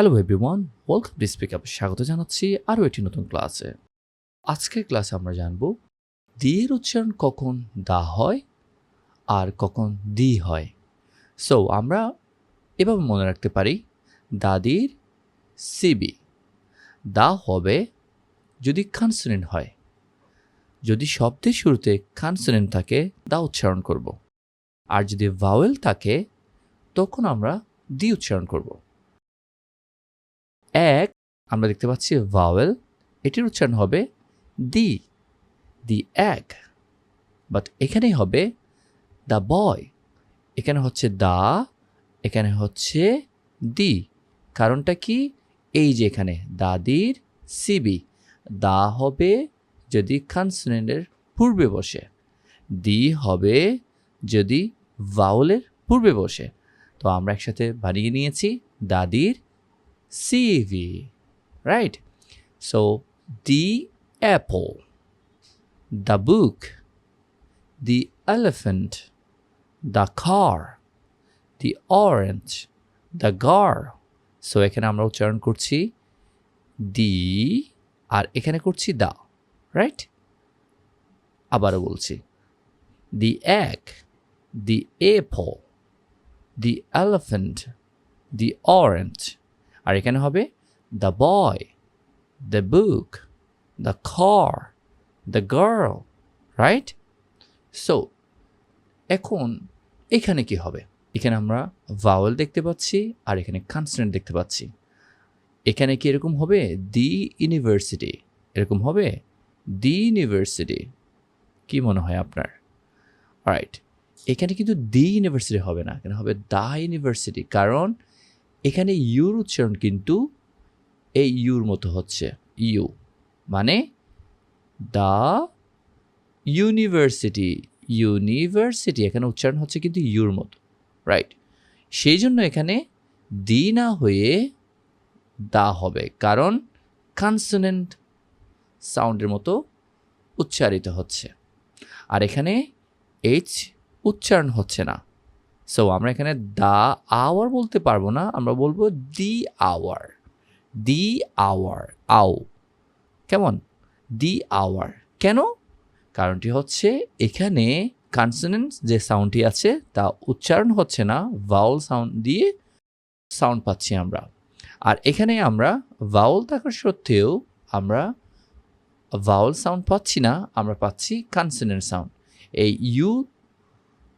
Hello everyone welcome to speak up স্বাগত জানাচ্ছি আরও একটি নতুন ক্লাসে। আজকের ক্লাসে আমরা জানব, দিয়ের উচ্চারণ কখন দা হয় আর কখন দি হয়। সো আমরা এভাবে মনে রাখতে পারি দাদির সিবি। দা হবে যদি কনসোনেন্ট হয়। যদি শব্দের শুরুতে কনসোনেন্ট থাকে, দা উচ্চারণ করব। আর যদি ভাওয়েল থাকে, তখন আমরা দি উচ্চারণ করব। এক, আমরা দেখতে পাচ্ছি ভাওয়েল এটির উচ্চারণ হবে দি দি এক। বাট এখানেই হবে দ্য বয় এখানে হচ্ছে দা এখানে হচ্ছে দি। কারণটা কি? এই যে এখানে, দাদির সিবি দা হবে যদি কনসোনেন্টের পূর্বে বসে। দি হবে যদি ভাওলের পূর্বে বসে। তো আমরা একসাথে বানিয়ে নিয়েছি, দাদির CV, right? So, the apple, the book, the elephant, the car, the orange, the girl. So এখানে আমরা উচ্চারণ করছি দি আর এখানে করছি দা রাইট আবারও বলছি দি এক the apple the elephant the orange আর এখানে হবে the boy the book the car the girl right so এখন এখানে কি হবে? এখানে আমরা ভাওয়েল দেখতে পাচ্ছি আর এখানে কনসনেন্ট দেখতে পাচ্ছি। এখানে কি এরকম হবে? দি ইউনিভার্সিটি এরকম হবে? দি ইউনিভার্সিটি কি মনে হয় আপনার? রাইট এখানে কিন্তু দি ইউনিভার্সিটি হবে না, এখানে হবে দা ইউনিভার্সিটি কারণ এখানে ইউর উচ্চারণ কিন্তু এই ইউর মতো হচ্ছে, ইউ। মানে দ্য ইউনিভার্সিটি ইউনিভার্সিটি, এখানে উচ্চারণ হচ্ছে কিন্তু ইউর মতো, রাইট? সেই জন্য এখানে দি না হয়ে দা হবে, কারণ কনসোনেন্ট সাউন্ডের মতো উচ্চারিত হচ্ছে। আর এখানে এইচ উচ্চারণ হচ্ছে না। সো আমরা এখানে দা আওয়ার বলতে পারব না, আমরা বলব দি আওয়ার দি আওয়ার আও, কেমন? দি আওয়ার কেন? কারণটি হচ্ছে এখানে কনসোনেন্ট যে সাউন্ডটি আছে, তা উচ্চারণ হচ্ছে না ভাউল সাউন্ড দিয়ে সাউন্ড পাচ্ছি আমরা। আর এখানে আমরা ভাউল থাকার সত্ত্বেও আমরা ভাউল সাউন্ড পাচ্ছি না, আমরা পাচ্ছি কনসোনেন্ট সাউন্ড এই ইউ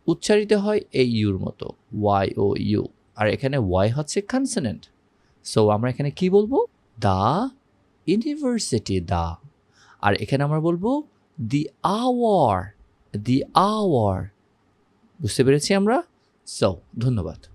উচ্চারিত হয় এই ইউর মতো ওয়াই ও ইউ আর এখানে ওয়াই হচ্ছে কনসনেন্ট সো আমরা এখানে কি বলব? দা ইউনিভার্সিটি দা। আর এখানে আমরা বলব দি আওয়ার দি আওয়ার। বুঝতে পেরেছি আমরা? সো ধন্যবাদ।